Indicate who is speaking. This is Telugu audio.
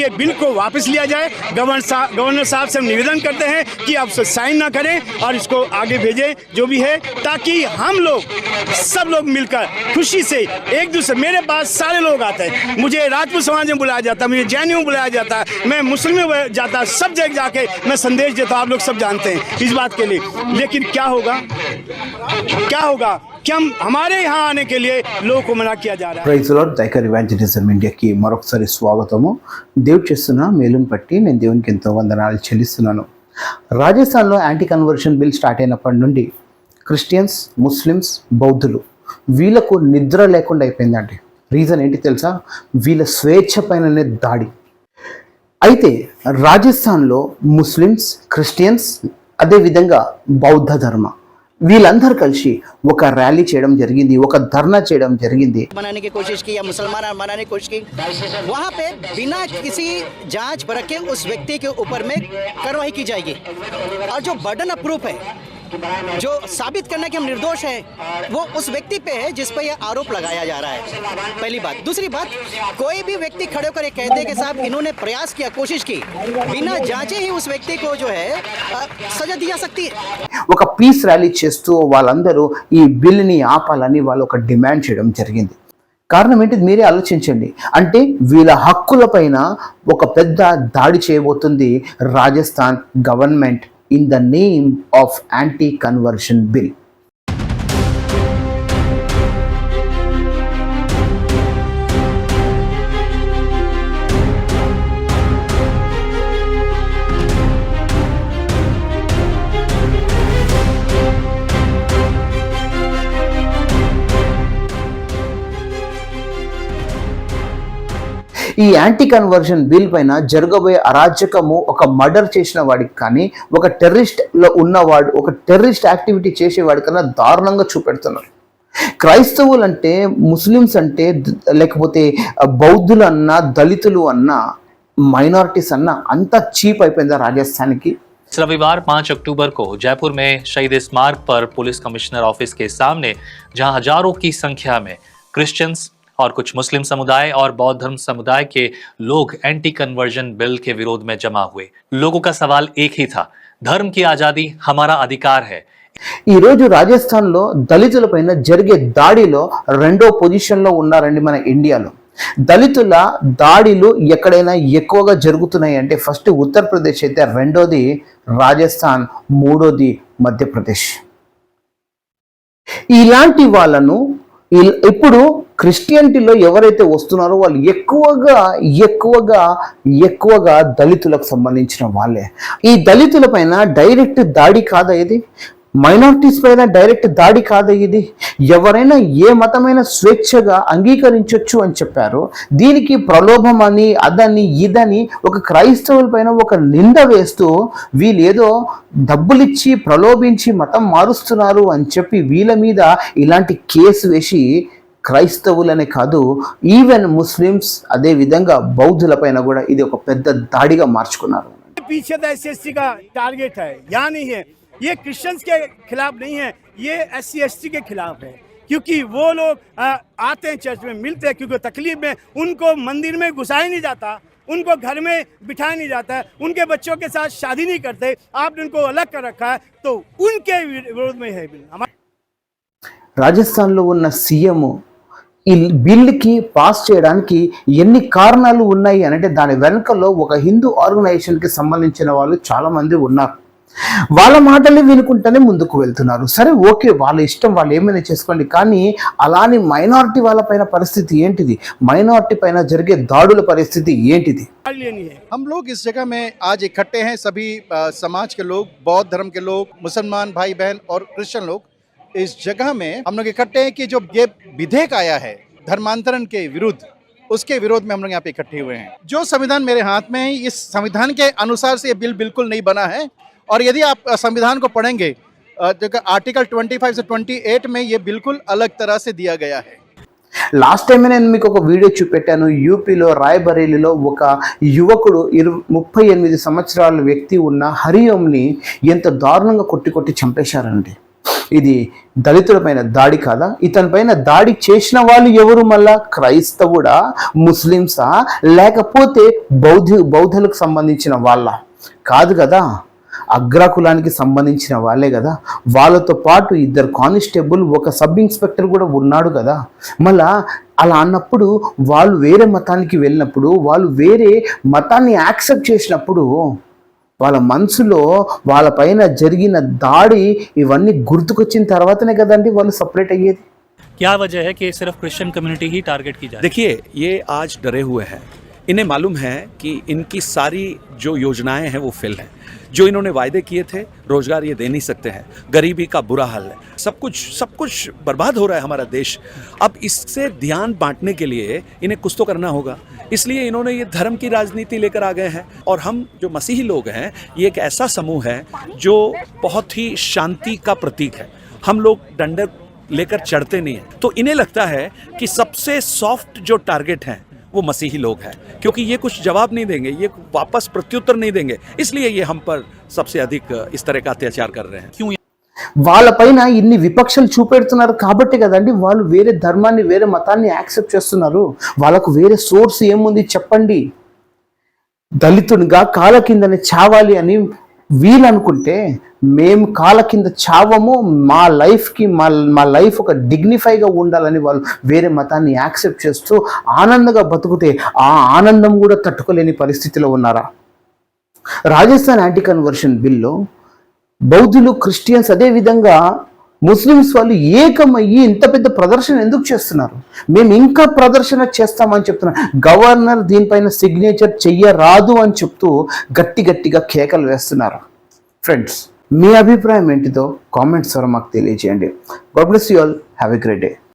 Speaker 1: ये बिल को वापस लिया जाए। गवर्नर साहब गवर्नर साहब से हम निवेदन करते हैं कि आप साइन ना करें और इसको आगे भेजें, जो भी है, ताकि हम लोग, सब लोग मिलकर खुशी से एक दूसरे, मेरे पास सारे लोग आते हैं। मुझे राजपूत समाज में बुलाया जाता है, मुझे जैनियों में बुलाया जाता है, मैं मुस्लिम में जाता सब जगह जाके मैं संदेश देता हूँ, आप लोग सब जानते हैं, इस बात के लिए। लेकिन क्या होगा? क्या होगा? कि हम हमारे यहाँ आने के लिए लोगों को मना किया जा रहा है
Speaker 2: ప్రైజ్ లార్డ్ దైకర్ ఇవాంజలిజం ఇండియాకి మరొకసారి స్వాగతము దేవుడు చేస్తున్న మేలును బట్టి నేను దేవునికి ఎంతో వందనాలు చెల్లిస్తున్నాను రాజస్థాన్లో యాంటీ కన్వర్షన్ బిల్ స్టార్ట్ అయినప్పటి నుండి క్రిస్టియన్స్ ముస్లిమ్స్ బౌద్ధులు వీళ్ళకు నిద్ర లేకుండా అయిపోయిందండి రీజన్ ఏంటి తెలుసా వీళ్ళ స్వేచ్ఛ పైననే దాడి అయితే రాజస్థాన్లో ముస్లిమ్స్ క్రిస్టియన్స్ అదేవిధంగా బౌద్ధ ధర్మ వీళ్ళందరూ కలిసి ఒక ర్యాలీ చేయడం జరిగింది ఒక ధర్నా చేయడం జరిగింది
Speaker 3: बनाने की कोशिश की या मुसलमान बनाने की कोशिश की वहाँ पे बिना किसी जांच परख के उस व्यक्ति के ऊपर में कार्रवाई की जाएगी और जो बर्डन ऑफ प्रूफ है जो साबित करना कि हम निर्दोष हैं वो उस व्यक्ति पे है जिस पर यह आरोप लगाया जा रहा है पहली बात दूसरी बात कोई भी व्यक्ति खड़े होकर ये कहते कि साहब इन्होंने प्रयास किया कोशिश की बिना जांचे ही उस व्यक्ति को जो है अ, सजा दी जा सकती है
Speaker 2: ఒక పీస్ ర్యాలీ చేస్తూ వాళ్ళందరూ ఈ బిల్ని ఆపాలని వాళ్ళు ఒక డిమాండ్ చేయడం జరిగింది కారణం ఏంటి మీరే ఆలోచించండి అంటే వీళ్ళ హక్కులపైన ఒక పెద్ద దాడి చేయబోతుంది Rajasthan government in the name of anti-conversion bill. ఈ యాంటీ కన్వర్షన్ బిల్ పైన జరగబోయే అరాచకము ఒక మర్డర్ చేసిన వాడికి కానీ ఒక టెర్రరిస్ట్ లో ఉన్నవాడు ఒక టెర్రరిస్ట్ యాక్టివిటీ చేసేవాడి కన్నా దారుణంగా చూపెడుతున్నారు క్రైస్తవులు అంటే ముస్లిమ్స్ అంటే ద- లేకపోతే బౌద్ధులు అన్నా దళితులు అన్నా మైనారిటీస్ అన్నా అంత చీప్ అయిపోయిందా రాజస్థాన్కి
Speaker 4: इस रविवार 5 अक्टूबर को जयपुर में शहीद स्मारक पर पुलिस कमिश्नर ऑफिस के सामने जहां हजारों की संख्या में क्रिश्चियंस और कुछ मुस्लिम समुदाय और बौद्ध धर्म समुदाय के लोग एंटी कन्वर्जन बिल के विरोध में जमा हुए लोगों का सवाल एक ही था धर्म की आजादी हमारा अधिकार है
Speaker 2: ఈ రోజు రాజస్థాన్లో దళితుల పైన జరిగే దాడిలో రెండో పొజిషన్లో ఉన్నారండి మన ఇండియాలో దళితుల దాడిలు ఎక్కడైనా ఎక్కువగా జరుగుతున్నాయి అంటే ఫస్ట్ ఉత్తరప్రదేశ్ అయితే రెండోది రాజస్థాన్ మూడోది మధ్యప్రదేశ్ ఇలాంటి వాళ్ళను ఇల్- ఇప్పుడు క్రిస్టియనిటీలో ఎవరైతే వస్తున్నారో వాళ్ళు ఎక్కువగా ఎక్కువగా ఎక్కువగా దళితులకు సంబంధించిన వాళ్ళే. ఈ దళితుల పైన డైరెక్ట్ దాడి కాదా ఇది? మైనారిటీస్ పైన డైరెక్ట్ దాడి కాదా ఇది? ఎవరైనా ఏ మతమైన స్వేచ్ఛగా అంగీకరించవచ్చు అని చెప్పారు దీనికి ప్రలోభం అని అదని ఇదని ఒక క్రైస్తవుల పైన ఒక నింద వేస్తూ వీళ్ళు ఏదో డబ్బులిచ్చి ప్రలోభించి మతం మారుస్తున్నారు అని చెప్పి వీళ్ళ మీద ఇలాంటి కేసు వేసి క్రైస్తవులనే కాదు ఈవెన్ ముస్లిమ్స్ అదే విధంగా బౌద్ధుల పైన కూడా ఇది ఒక పెద్ద దాడిగా మార్చుకున్నారు
Speaker 1: पीछे तो एस सी का टारगेट है यहाँ नहीं है ये क्रिश्चियंस के खिलाफ नहीं है ये एस सी के खिलाफ है क्योंकि वो लोग आ, आते हैं चर्च में मिलते हैं क्योंकि तकलीफ में उनको मंदिर में घुसाया नहीं जाता उनको घर में बिठाया नहीं जाता है उनके बच्चों के साथ शादी नहीं करते आपने उनको अलग कर रखा है तो उनके विरोध में है बिल हमारे
Speaker 2: రాజస్థాన్లో ఉన్న సీఎం ఈ బిల్లుకి పాస్ చేయడానికి ఎన్ని కారణాలు ఉన్నాయి అని అంటే దాని వెనుకలో ఒక హిందూ ఆర్గనైజేషన్కి సంబంధించిన వాళ్ళు చాలా మంది ఉన్నారు వాళ్ళ మాటలే వినుకుంటూనే ముందుకు వెళ్తున్నారు సరే ఓకే వాళ్ళ ఇష్టం వాళ్ళు ఏమైనా చేసుకోండి కానీ అలాని మైనారిటీ వాళ్ళ పైన పరిస్థితి ఏంటిది మైనారిటీ పైన జరిగే దాడుల పరిస్థితి ఏంటిది
Speaker 1: लिए नहीं है
Speaker 5: हम लोग इस जगह में आज इकट्ठे हैं सभी अ, समाज के लोग बौद्ध धर्म के लोग मुसलमान भाई बहन और क्रिश्चियन लोग इस जगह में हम लोग इकट्ठे हैं कि जो ये विधेयक आया है धर्मांतरण के विरुद्ध उसके विरोध में हम लोग यहाँ पे इकट्ठे हुए हैं जो संविधान मेरे हाथ में है इस संविधान के अनुसार से ये बिल बिल्कुल नहीं बना है और यदि आप अ, संविधान को पढ़ेंगे अ, जो आर्टिकल 25 से 28 में ये बिल्कुल अलग तरह से दिया गया है
Speaker 2: లాస్ట్ టైం నేను మీకు ఒక వీడియో చూపెట్టాను యూపీలో రాయబరేలీలో ఒక యువకుడు ఇరు ముప్పై ఎనిమిది సంవత్సరాల వ్యక్తి ఉన్న హరియోమ్ని ఎంత దారుణంగా కొట్టి కొట్టి చంపేశారండి ఇది దళితులపైన దాడి కాదా? ఇతనిపైన దాడి చేసిన వాళ్ళు ఎవరు మళ్ళా? క్రైస్తవుడా? ముస్లిమ్సా లేకపోతే బౌద్ధ బౌద్ధులకు సంబంధించిన వాళ్ళ? కాదు కదా. అగ్రకులానికి సంబంధించిన వాళ్ళే కదా. వాళ్ళతో పాటు ఇద్దరు కానిస్టేబుల్ ఒక సబ్ ఇన్స్పెక్టర్ కూడా ఉన్నాడు కదా. మళ్ళా అలా అన్నప్పుడు వాళ్ళు వేరే మతానికి వెళ్ళినప్పుడు వాళ్ళు వేరే మతాన్ని యాక్సెప్ట్ చేసినప్పుడు వాళ్ళ మనసులో వాళ్ళ పైన జరిగిన దాడి ఇవన్నీ గుర్తుకొచ్చిన తర్వాతనే కదండి వాళ్ళు సపరేట్ అయ్యేది
Speaker 6: क्या वजह है कि सिर्फ क्रिश्चियन कम्युनिटी ही टारगेट की जाए
Speaker 7: देखिए ये आज डरे हुए हैं इन्हें मालूम है कि इनकी सारी जो योजनाएँ हैं, वो फेल हैं। जो इन्होंने वायदे किए थे, रोज़गार ये दे नहीं सकते हैं। गरीबी का बुरा हाल है। सब कुछ सब कुछ बर्बाद हो रहा है हमारा देश। अब इससे ध्यान बांटने के लिए इन्हें कुछ तो करना होगा। इसलिए इन्होंने ये धर्म की राजनीति लेकर आ गए हैं। और हम जो मसीही लोग हैं, ये एक ऐसा समूह है जो बहुत ही शांति का प्रतीक है। हम लोग डंडक लेकर चढ़ते नहीं हैं। तो इन्हें लगता है कि सबसे सॉफ्ट जो टारगेट हैं वो मसीही लोग हैं क्योंकि ये कुछ जवाब नहीं देंगे ये वापस प्रत्युत्तर नहीं देंगे इसलिए ये हम पर सबसे अधिक इस तरह का अत्याचार कर रहे हैं
Speaker 2: వాళ్ళపైన ఇన్ని విపక్షలు చూపెడుతున్నారు కాబట్టి కదండి వాళ్ళు వేరే ధర్మాన్ని వేరే మతాన్ని యాక్సెప్ట్ చేస్తున్నారు వాళ్ళకు వేరే సోర్స్ ఏముంది చెప్పండి దళితునిగా కాల కిందనే చావాలి అని వీలనుకుంటే మేము కాల కింద చావము మా లైఫ్కి మా మా లైఫ్ ఒక డిగ్నిఫైగా ఉండాలని వాళ్ళు వేరే మతాన్ని యాక్సెప్ట్ చేస్తూ ఆనందంగా బతుకుతే ఆ ఆనందం కూడా తట్టుకోలేని పరిస్థితిలో ఉన్నారా? రాజస్థాన్ యాంటీ కన్వర్షన్ బిల్లు బౌద్ధులు క్రిస్టియన్స్ అదే విధంగా ముస్లిమ్స్ వాళ్ళు ఏకమయ్యి ఇంత పెద్ద ప్రదర్శన ఎందుకు చేస్తున్నారు? మేము ఇంకా ప్రదర్శన చేస్తామని చెప్తున్నారు గవర్నర్ దీనిపైన సిగ్నేచర్ చెయ్యరాదు అని చెప్తూ గట్టి గట్టిగా కేకలు వేస్తున్నారు. ఫ్రెండ్స్ మీ అభిప్రాయం ఏంటిదో కామెంట్స్ ద్వారా మాకు తెలియజేయండి. God bless you all have a great day